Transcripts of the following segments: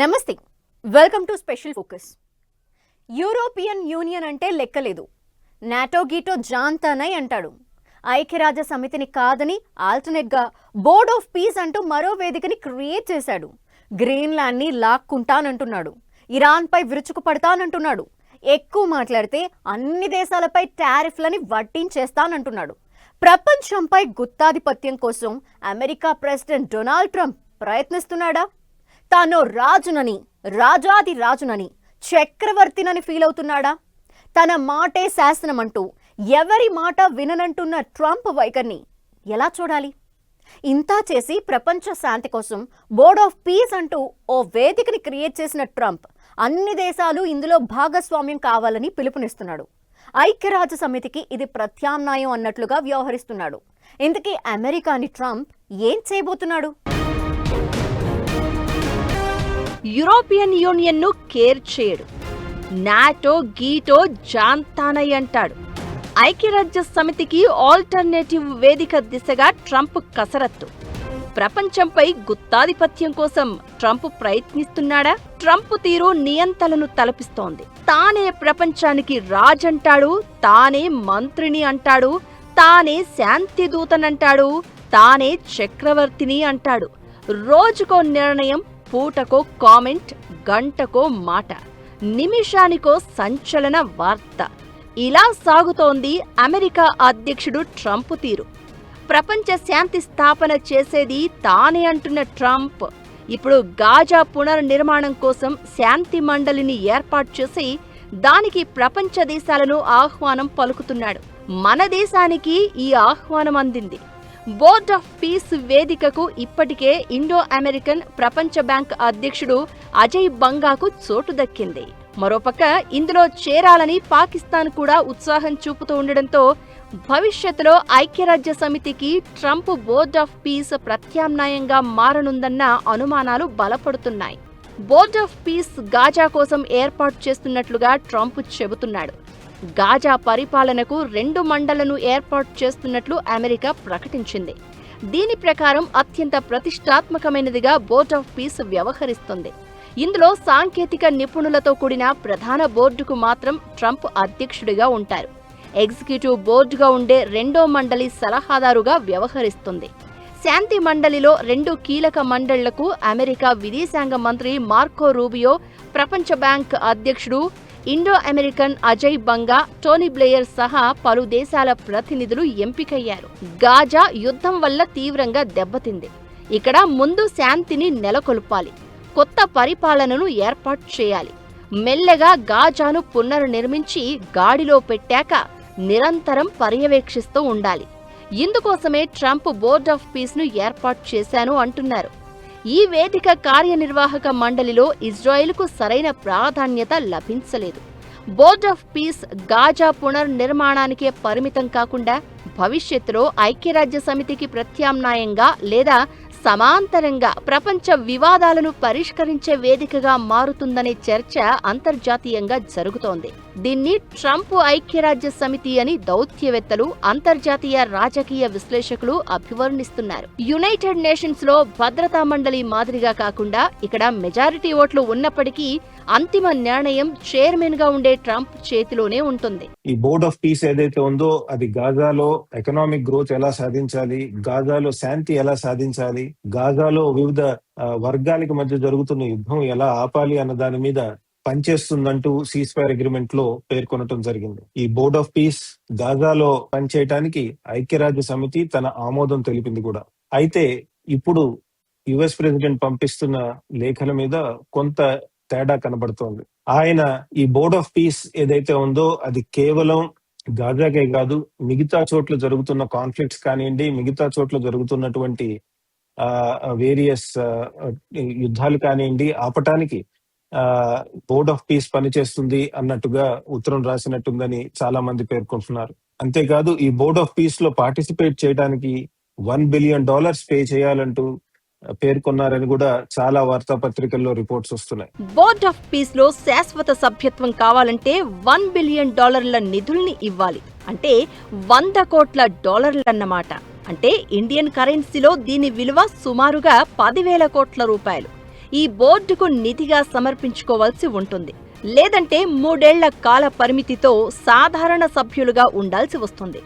నమస్తే. Welcome to special focus European union అంటే లెక్కలేదు. నాటో గీటో జాంతానై అంటాడు. ఐక్యరాజ్య సమితిని కాదని ఆల్టర్నేట్గా బోర్డ్ ఆఫ్ పీస్ అంటూ మరో వేదికని క్రియేట్ చేశాడు. గ్రీన్లాండ్ని లాక్కుంటానంటున్నాడు. ఇరాన్పై విరుచుకు పడతానంటున్నాడు ఎక్కువ మాట్లాడితే అన్ని దేశాలపై టారిఫ్లని వడ్డించేస్తానంటున్నాడు. ప్రపంచంపై గుత్తాధిపత్యం కోసం అమెరికా ప్రెసిడెంట్ డొనాల్డ్ ట్రంప్ ప్రయత్నిస్తున్నాడా? తాను రాజునని రాజాది రాజునని చక్రవర్తినని ఫీల్ అవుతున్నాడా? తన మాటే శాసనం అంటూ ఎవరి మాట విననంటున్న ట్రంప్ వైఖరిని ఎలా చూడాలి? ఇంతా చేసి ప్రపంచ శాంతి కోసం బోర్డ్ ఆఫ్ పీస్ అంటూ ఓ వేదికని క్రియేట్ చేసిన ట్రంప్ అన్ని దేశాలు ఇందులో భాగస్వామ్యం కావాలని పిలుపునిస్తున్నాడు. ఐక్యరాజ్య సమితికి ఇది ప్రత్యామ్నాయం అన్నట్లుగా వ్యవహరిస్తున్నాడు. ఇంతకీ అమెరికాని ట్రంప్ ఏం చేయబోతున్నాడు? యూరోపియన్ యూనియన్ను కేర్ చేయడు. నాటో గీటో జాన్తానై అంటాడు. ఐక్యరాజ్య సమితికి ఆల్టర్నేటివ్ వేదిక దిశగా ట్రంప్ కసరత్తు. ప్రపంచంపై గుత్తాధిపత్యం కోసం ట్రంప్ ప్రయత్నిస్తున్నాడా? ట్రంప్ తీరు నియంతలను తలపిస్తోంది. తానే ప్రపంచానికి రాజంటాడు తానే మంత్రిని అంటాడు తానే శాంతి దూతనంటాడు తానే చక్రవర్తిని అంటాడు. రోజుకో నిర్ణయం పూటకో కామెంట్ గంటకో మాట నిమిషానికో సంచలన వార్త. ఇలా సాగుతోంది అమెరికా అధ్యక్షుడు ట్రంప్ తీరు. ప్రపంచ శాంతి స్థాపన చేసేది తానే అంటున్న ట్రంప్. ఇప్పుడు గాజా పునర్నిర్మాణం కోసం శాంతి మండలిని ఏర్పాటు చేసి దానికి ప్రపంచ దేశాలను ఆహ్వానం పలుకుతున్నాడు. మన దేశానికి ఈ ఆహ్వానం అందింది. బోర్డ్ ఆఫ్ పీస్ వేదికకు ఇప్పటికే ఇండో అమెరికన్ ప్రపంచ బ్యాంక్ అధ్యక్షుడు అజయ్ బంగాకు చోటు దక్కింది. మరోపక్క ఇందులో చేరాలని పాకిస్తాన్ కూడా ఉత్సాహం చూపుతూ ఉండడంతో భవిష్యత్తులో ఐక్యరాజ్య సమితికి ట్రంప్ బోర్డ్ ఆఫ్ పీస్ ప్రత్యామ్నాయంగా మారనుందన్న అనుమానాలు బలపడుతున్నాయి. బోర్డ్ ఆఫ్ పీస్ గాజా కోసం ఏర్పాటు చేస్తున్నట్లుగా ట్రంప్ చెబుతున్నాడు. గాజా పరిపాలనకు రెండు మండలను ఏర్పాటు చేస్తున్నట్లు అమెరికా ప్రకటించింది. దీని ప్రకారం అత్యంత ప్రతిష్టాత్మకమైనదిగా బోర్డ్ ఆఫ్ పీస్ వ్యవహరిస్తుంది. ఇందులో సాంకేతిక నిపుణులతో కూడిన ప్రధాన బోర్డుకు మాత్రం ట్రంప్ అధ్యక్షుడిగా ఉంటారు. ఎగ్జిక్యూటివ్ బోర్డుగా ఉండే రెండో మండలి సలహాదారుగా వ్యవహరిస్తుంది. శాంతి మండలిలో రెండు కీలక మండళ్ళకు అమెరికా విదేశాంగ మంత్రి మార్కో రూబియో ప్రపంచ బ్యాంక్ అధ్యక్షుడు Indo American Ajay Banga Tony Blair సహా పలు దేశాల ప్రతినిధులు ఎంపికయ్యారు. గాజా యుద్ధం వల్ల తీవ్రంగా దెబ్బతింది. ఇక్కడ ముందు శాంతిని నెలకొల్పాలి. కొత్త పరిపాలనను ఏర్పాటు చేయాలి. మెల్లగా గాజాను పునర్నిర్మించి గాడిలో పెట్టాక నిరంతరం పర్యవేక్షిస్తూ ఉండాలి. ఇందుకోసమే ట్రంప్ బోర్డ్ ఆఫ్ పీస్ను ఏర్పాటు చేశాను అంటున్నారు. ఈ వేదిక కార్యనిర్వాహక మండలిలో ఇజ్రాయెల్కు సరైన ప్రాధాన్యత లభించలేదు. బోర్డ్ ఆఫ్ పీస్ గాజా పునర్నిర్మాణానికే పరిమితం కాకుండా భవిష్యత్తులో ఐక్యరాజ్య సమితికి ప్రత్యామ్నాయంగా లేదా సమాంతరంగా ప్రపంచ వివాదాలను పరిష్కరించే వేదికగా మారుతుందనే చర్చ అంతర్జాతీయంగా జరుగుతోంది. దీన్ని ట్రంప్ ఐక్యరాజ్య సమితి అని దౌత్యవేత్తలు అంతర్జాతీయ రాజకీయ విశ్లేషకులు అభివర్ణిస్తున్నారు. యునైటెడ్ నేషన్స్లో భద్రతా మండలి మాదిరిగా కాకుండా ఇక్కడ మెజారిటీ ఓట్లు ఉన్నప్పటికీ అంతిమ నిర్ణయం చైర్మన్గా ఉండే ట్రంప్ చేతిలోనే ఉంటుంది. ఈ బోర్డ్ ఆఫ్ పీస్ ఏదైతే ఉందో అది గాజాలో ఎకనామిక్ గ్రోత్ ఎలా సాధించాలి గాజాలో శాంతి ఎలా సాధించాలి గాజాలో వివిధ వర్గాలకి మధ్య జరుగుతున్న యుద్ధం ఎలా ఆపాలి అన్న దాని మీద పనిచేస్తుందంటూ సీజ్ ఫైర్ అగ్రిమెంట్లో పేర్కొనటం జరిగింది. ఈ బోర్డ్ ఆఫ్ పీస్ గాజాలో పనిచేయటానికి ఐక్యరాజ్య సమితి తన ఆమోదం తెలిపింది కూడా. అయితే ఇప్పుడు యుఎస్ ప్రెసిడెంట్ పంపిస్తున్న లేఖల మీద కొంత తేడా కనబడుతోంది. ఆయన ఈ బోర్డ్ ఆఫ్ పీస్ ఏదైతే ఉందో అది కేవలం గాజాకే కాదు మిగతా చోట్ల జరుగుతున్న కాన్ఫ్లిక్ట్స్ కానివ్వండి మిగతా చోట్ల జరుగుతున్నటువంటి వేరియస్ యుద్ధాలు కానివ్వండి ఆపటానికి బోర్డ్ ఆఫ్ పీస్ పనిచేస్తుంది అన్నట్టుగా ఉత్తరం రాసినట్టుందని చాలా మంది పేర్కొంటున్నారు. అంతేకాదు ఈ బోర్డ్ ఆఫ్ పీస్లో పార్టిసిపేట్ చేయడానికి వన్ బిలియన్ డాలర్స్ పే చేయాలంటూ పేర్కొన్నారని కూడా చాలా వార్తాపత్రికల్లో రిపోర్ట్స్ వస్తున్నాయి. బోర్డ్ ఆఫ్ పీస్లో శాశ్వత సభ్యత్వం కావాలంటే వన్ బిలియన్ డాలర్ల నిధుల్ని ఇవ్వాలి. అంటే వంద కోట్ల డాలర్లన్నమాట. అంటే ఇండియన్ కరెన్సీలో దీని విలువ సుమారుగా పదివేల కోట్ల రూపాయలు. ఈ బోర్డుకు నిధిగా సమర్పించుకోవాల్సి ఉంటుంది. లేదంటే మూడేళ్ళ కాల పరిమితితో సాధారణ సభ్యులుగా ఉండాల్సి వస్తుంది.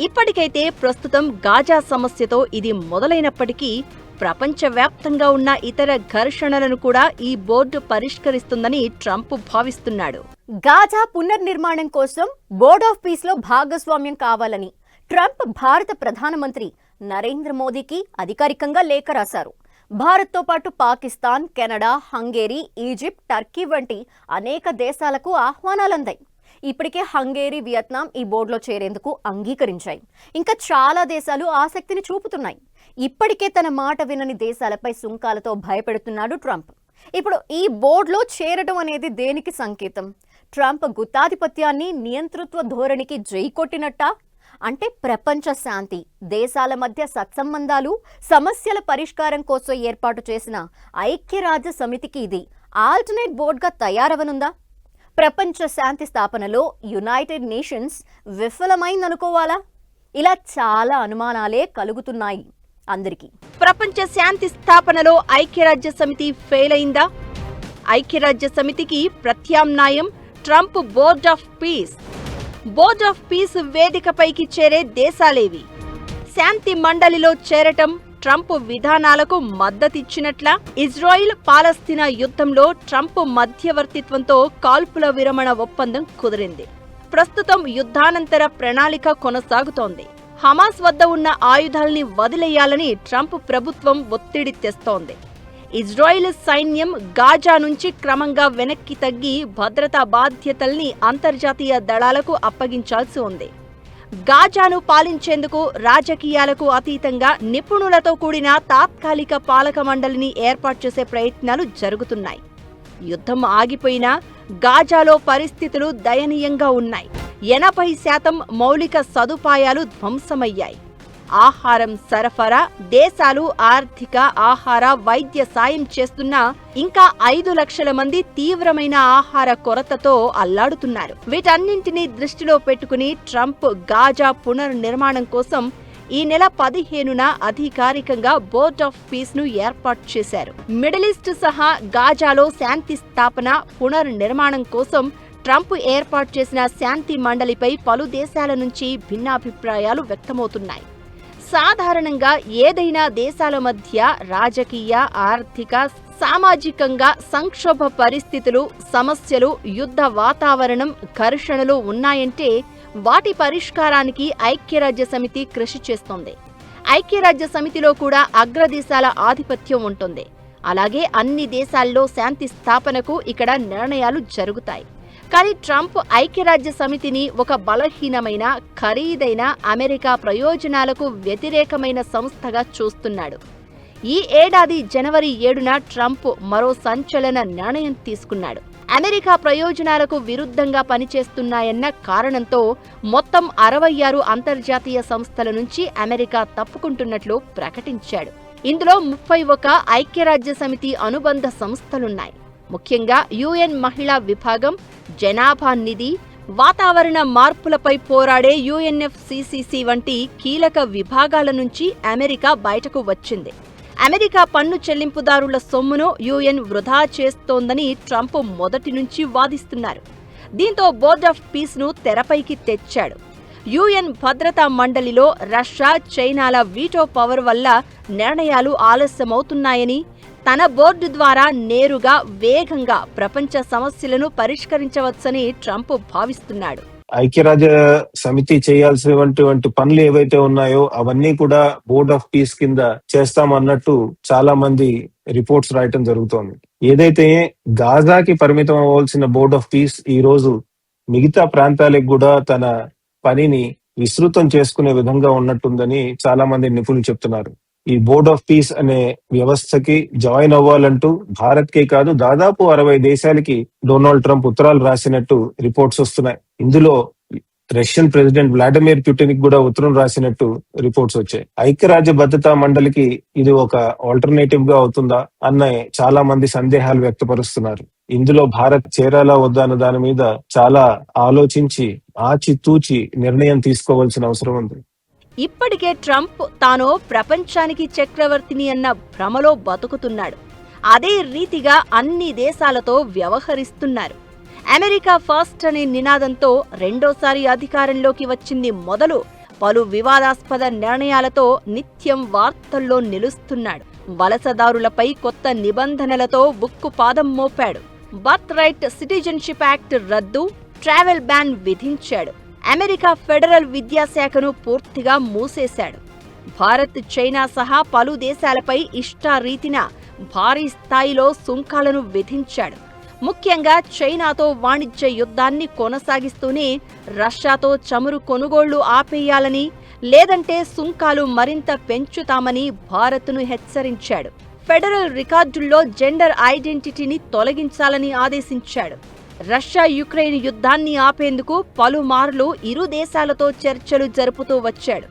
ఇప్పటికైతే ప్రస్తుతం గాజా సమస్యతో ఇది మొదలైనప్పటికీ ప్రపంచవ్యాప్తంగా ఉన్న ఇతర ఘర్షణలను కూడా ఈ బోర్డు పరిష్కరిస్తుందని ట్రంప్ భావిస్తున్నాడు. గాజా పునర్నిర్మాణం కోసం బోర్డ్ ఆఫ్ పీస్లో భాగస్వామ్యం కావాలని ట్రంప్ భారత ప్రధానమంత్రి నరేంద్ర మోదీకి అధికారికంగా లేఖ రాశారు. భారత్తో పాటు Pakistan Canada Hungary Egypt Turkey వంటి అనేక దేశాలకు ఆహ్వానాలందాయి. ఇప్పటికే హంగేరీ వియత్నాం ఈ బోర్డులో చేరేందుకు అంగీకరించాయి. ఇంకా చాలా దేశాలు ఆసక్తిని చూపుతున్నాయి. ఇప్పటికే తన మాట వినని దేశాలపై సుంకాలతో భయపెడుతున్నాడు ట్రంప్. ఇప్పుడు ఈ బోర్డులో చేరడం అనేది దేనికి సంకేతం? ట్రంప్ గుత్తాధిపత్యాన్ని నియంతృత్వ ధోరణికి జై కొట్టినట్టా? అంటే ప్రపంచ శాంతి దేశాల మధ్య సత్సంబంధాలు సమస్యల పరిష్కారం కోసం ఏర్పాటు చేసిన ఐక్యరాజ్య సమితికి ఇది ఆల్టర్నేట్ బోర్డ్గా తయారవనుందా? ప్రపంచ శాంతి స్థాపనలో యునైటెడ్ నేషన్స్ విఫలమైందనుకోవాలా? ఇలా చాలా అనుమానాలే కలుగుతున్నాయి. అందరికీ. ప్రపంచ శాంతి స్థాపనలో ఐక్యరాజ్య సమితి ఫెయిల్ అయిందా? ఐక్యరాజ్య సమితికి ప్రత్యామ్నాయం Trump board of peace. Board of peace వేదికపైకి చేరే దేశాలేవి? శాంతి మండలిలో చేరటం ట్రంప్ విధానాలకు మద్దతిచ్చినట్ల? ఇజ్రాయిల్ పాలస్తీనా యుద్ధంలో ట్రంప్ మధ్యవర్తిత్వంతో కాల్పుల విరమణ ఒప్పందం కుదిరింది. ప్రస్తుతం యుద్ధానంతర ప్రణాళిక కొనసాగుతోంది. హమాస్ వద్ద ఉన్న ఆయుధాల్ని వదిలేయాలని ట్రంప్ ప్రభుత్వం ఒత్తిడి తెస్తోంది. ఇజ్రాయిల్ సైన్యం గాజా నుంచి క్రమంగా వెనక్కి తగ్గి భద్రతా బాధ్యతల్ని అంతర్జాతీయ దళాలకు అప్పగించాల్సి ఉంది. గాజాను పాలించేందుకు రాజకీయాలకు అతీతంగా నిపుణులతో కూడిన తాత్కాలిక పాలక మండలిని ఏర్పాటు చేసే ప్రయత్నాలు జరుగుతున్నాయి. యుద్ధం ఆగిపోయినా గాజాలో పరిస్థితులు దయనీయంగా ఉన్నాయి. ఎనభై శాతం మౌలిక సదుపాయాలు ధ్వంసమయ్యాయి. ఆహారం సరఫరా దేశాలు ఆర్థిక ఆహార వైద్య సాయం చేస్తున్న ఇంకా ఐదు లక్షల మంది తీవ్రమైన ఆహార కొరతతో అల్లాడుతున్నారు. వీటన్నింటినీ దృష్టిలో పెట్టుకుని ట్రంప్ గాజా పునర్నిర్మాణం కోసం ఈ నెల పదిహేనున అధికారికంగా బోర్డ్ ఆఫ్ పీస్ను ఏర్పాటు చేశారు. మిడిల్ ఈస్ట్ సహా గాజాలో శాంతి స్థాపన పునర్నిర్మాణం కోసం ట్రంప్ ఏర్పాటు చేసిన శాంతి మండలిపై పలు దేశాల నుంచి భిన్నాభిప్రాయాలు వ్యక్తమవుతున్నాయి. సాధారణంగా ఏదైనా దేశాల మధ్య రాజకీయ ఆర్థిక సామాజికంగా సంక్షోభ పరిస్థితులు సమస్యలు యుద్ధ వాతావరణం ఘర్షణలు ఉన్నాయంటే వాటి పరిష్కారానికి ఐక్యరాజ్య సమితి కృషి చేస్తోంది. ఐక్యరాజ్య సమితిలో కూడా అగ్రదేశాల ఆధిపత్యం ఉంటుంది. అలాగే అన్ని దేశాల్లో శాంతి స్థాపనకు ఇక్కడ నిర్ణయాలు జరుగుతాయి. కానీ ట్రంప్ ఐక్యరాజ్య సమితిని ఒక బలహీనమైన ఖరీదైన అమెరికా ప్రయోజనాలకు వ్యతిరేకమైన సంస్థగా చూస్తున్నాడు. ఈ ఏడాది జనవరి ఏడున ట్రంప్ మరో సంచలన నిర్ణయం తీసుకున్నాడు. అమెరికా ప్రయోజనాలకు విరుద్ధంగా పనిచేస్తున్నాయన్న కారణంతో మొత్తం అరవై ఆరు అంతర్జాతీయ సంస్థల నుంచి అమెరికా తప్పుకుంటున్నట్లు ప్రకటించాడు. ఇందులో ముప్పై ఒక ఐక్యరాజ్య సమితి అనుబంధ సంస్థలున్నాయి. ముఖ్యంగా యుఎన్ మహిళా విభాగం జనాభా నిధి వాతావరణ మార్పులపై పోరాడే యుఎన్ఎఫ్సిసిసి వంటి కీలక విభాగాల నుంచి అమెరికా బయటకు వచ్చింది. అమెరికా పన్ను చెల్లింపుదారుల సొమ్మును యుఎన్ వృధా చేస్తోందని ట్రంప్ మొదటి నుంచి వాదిస్తున్నారు. దీంతో బోర్డ్ ఆఫ్ పీస్ను తెరపైకి తెచ్చాడు. యుఎన్ భద్రతా మండలిలో రష్యా చైనాల వీటో పవర్ వల్ల నిర్ణయాలు ఆలస్యమవుతున్నాయని తన బోర్డు ద్వారా నేరుగా వేగంగా ప్రపంచ సమస్యలను పరిష్కరించవచ్చని ట్రంప్ భావిస్తున్నాడు. ఐక్యరాజ్య సమితి చేయాల్సినటువంటి పనులు ఏవైతే ఉన్నాయో అవన్నీ కూడా బోర్డ్ ఆఫ్ పీస్ కింద చేస్తామన్నట్టు చాలా మంది రిపోర్ట్స్ రాయటం జరుగుతోంది. ఏదైతే గాజాకి పరిమితం అవ్వాల్సిన బోర్డ్ ఆఫ్ పీస్ ఈ రోజు మిగతా ప్రాంతాలకు కూడా తన పనిని విస్తృతం చేసుకునే విధంగా ఉన్నట్టుందని చాలా మంది నిపుణులు చెప్తున్నారు. ఈ బోర్డ్ ఆఫ్ పీస్ అనే వ్యవస్థకి జాయిన్ అవ్వాలంటూ భారత్ కే కాదు దాదాపు అరవై దేశాలకి డొనాల్డ్ ట్రంప్ ఉత్తరాలు రాసినట్టు రిపోర్ట్స్ వస్తున్నాయి. ఇందులో రష్యన్ ప్రెసిడెంట్ వ్లాడిమిర్ పుటిన్కి కూడా ఉత్తరం రాసినట్టు రిపోర్ట్స్ వచ్చాయి. ఐక్యరాజ్య భద్రతా మండలికి ఇది ఒక ఆల్టర్నేటివ్గా అవుతుందా అన్న చాలా మంది సందేహాలు వ్యక్తపరుస్తున్నారు. ఇందులో భారత్ చేరాలా వద్దా అన్న దాని మీద చాలా ఆలోచించి ఆచితూచి నిర్ణయం తీసుకోవాల్సిన అవసరం ఉంది. ఇప్పటికే ట్రంప్ తాను ప్రపంచానికి చక్రవర్తిని అన్న భ్రమలో బతుకుతున్నాడు. అదే రీతిగా అన్ని దేశాలతో వ్యవహరిస్తున్నారు. అమెరికా ఫస్ట్ అనే నినాదంతో రెండోసారి అధికారంలోకి వచ్చింది మొదలు పలు వివాదాస్పద నిర్ణయాలతో నిత్యం వార్తల్లో నిలుస్తున్నాడు. వలసదారులపై కొత్త నిబంధనలతో బుక్కు పాదం మోపాడు. బర్త్ రైట్ సిటిజన్షిప్ యాక్ట్ రద్దు ట్రావెల్ బ్యాన్ విధించాడు. అమెరికా ఫెడరల్ విద్యాశాఖను పూర్తిగా మూసేశాడు. భారత్ చైనా సహా పలు దేశాలపై ఇష్టారీతిన భారీ స్థాయిలో సుంకాలను విధించాడు. ముఖ్యంగా చైనాతో వాణిజ్య యుద్ధాన్ని కొనసాగిస్తూనే రష్యాతో చమురు కొనుగోళ్ళు ఆపేయాలని లేదంటే సుంకాలు మరింత పెంచుతామని భారత్ను హెచ్చరించాడు. ఫెడరల్ రికార్డుల్లో జెండర్ ఐడెంటిటీని తొలగించాలని ఆదేశించాడు. రష్యా యుక్రెయిన్ యుద్ధాన్ని ఆపేందుకు పలుమార్లు ఇరు దేశాలతో చర్చలు జరుపుతూ వచ్చాడు.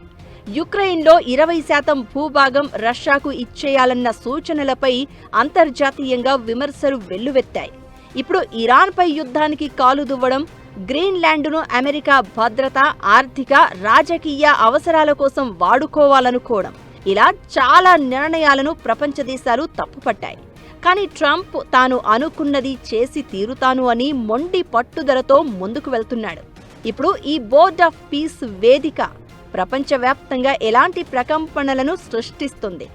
యుక్రెయిన్లో ఇరవై శాతం భూభాగం రష్యాకు ఇచ్చేయాలన్న సూచనలపై అంతర్జాతీయంగా విమర్శలు వెల్లువెత్తాయి. ఇప్పుడు ఇరాన్పై యుద్ధానికి కాలు దువ్వడం గ్రీన్లాండ్ను అమెరికా భద్రత ఆర్థిక రాజకీయ అవసరాల కోసం వాడుకోవాలనుకోవడం. ఇలా చాలా నిర్ణయాలను ప్రపంచ దేశాలు తప్పుపట్టాయి. కానీ ట్రంప్ తాను అనుకున్నది చేసి తీరుతాను అని మొండి పట్టుదలతో ముందుకు వెళ్తున్నాడు. ఇప్పుడు ఈ బోర్డ్ ఆఫ్ పీస్ వేదిక ప్రపంచవ్యాప్తంగా ఎలాంటి ప్రకంపనలను సృష్టిస్తుంది?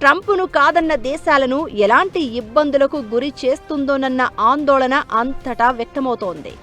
ట్రంప్ను కాదన్న దేశాలను ఎలాంటి ఇబ్బందులకు గురి చేస్తుందోనన్న ఆందోళన అంతటా వ్యక్తమవుతోంది.